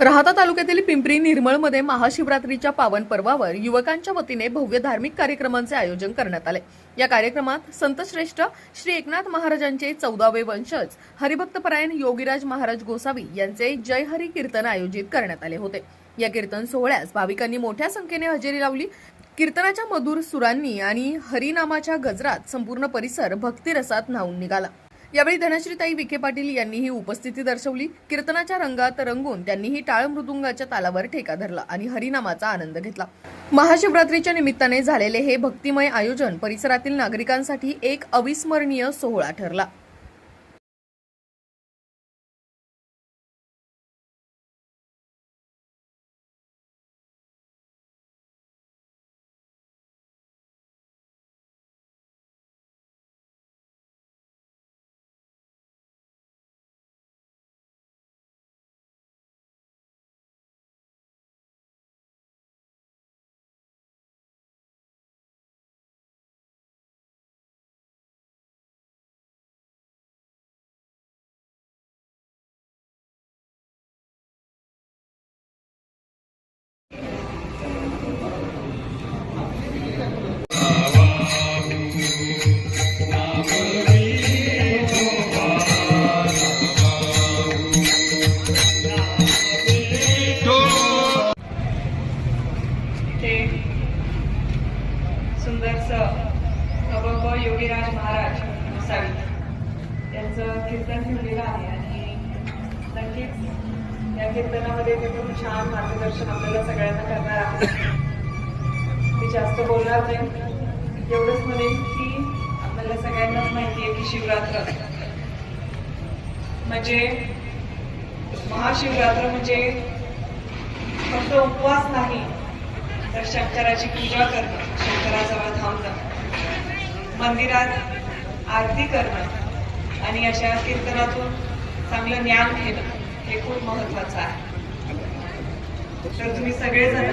राहता तालुक्यातील पिंपरी निर्मळमध्ये महाशिवरात्रीच्या पावन पर्वावर युवकांच्या वतीने भव्य धार्मिक कार्यक्रमांचे आयोजन करण्यात आले. या कार्यक्रमात संतश्रेष्ठ श्री एकनाथ महाराजांचे चौदावे वंशज हरिभक्तपरायण योगीराज महाराज गोसावी यांचे जय हरी कीर्तन आयोजित करण्यात आले होते. या कीर्तन सोहळ्यास भाविकांनी मोठ्या संख्येने हजेरी लावली. कीर्तनाच्या मधुर सुरांनी आणि हरिनामाच्या गजरात संपूर्ण परिसर भक्तिरसात न्हावून निघाला. यावेळी धनश्रीताई विखे पाटील यांनीही उपस्थिती दर्शवली. कीर्तनाच्या रंगात रंगून त्यांनीही टाळ मृदुंगाच्या तालावर ठेका धरला आणि हरिनामाचा आनंद घेतला. महाशिवरात्रीच्या निमित्ताने झालेले हे भक्तिमय आयोजन परिसरातील नागरिकांसाठी एक अविस्मरणीय सोहळा ठरला. इथे सुंदरस नवब योगीराज महाराज गोसावी त्यांचं कीर्तन ठेवलेलं आहे आणि नक्कीच या कीर्तनामध्ये ते खूप छान मार्गदर्शन आपल्याला सगळ्यांना करणार आहे मी जास्त बोलणार नाही. एवढंच म्हणेन की आपल्याला सगळ्यांनाच माहिती आहे की शिवरात्र म्हणजे महाशिवरात्र म्हणजे फक्त उपवास नाही तर शंकराची पूजा करणं शंकराजवळ थांबणं मंदिरात आरती करणं आणि अशा कीर्तनातून चांगलं ज्ञान घेणं हे खूप महत्वाचं आहे. तर तुम्ही सगळेजण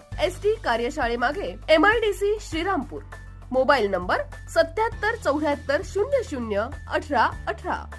S T कार्यशाळेमागे M I D C Shrirampur. Mobile number सत्याहत्तर चौऱ्याहत्तर शून्य शून्य अठरा अठरा.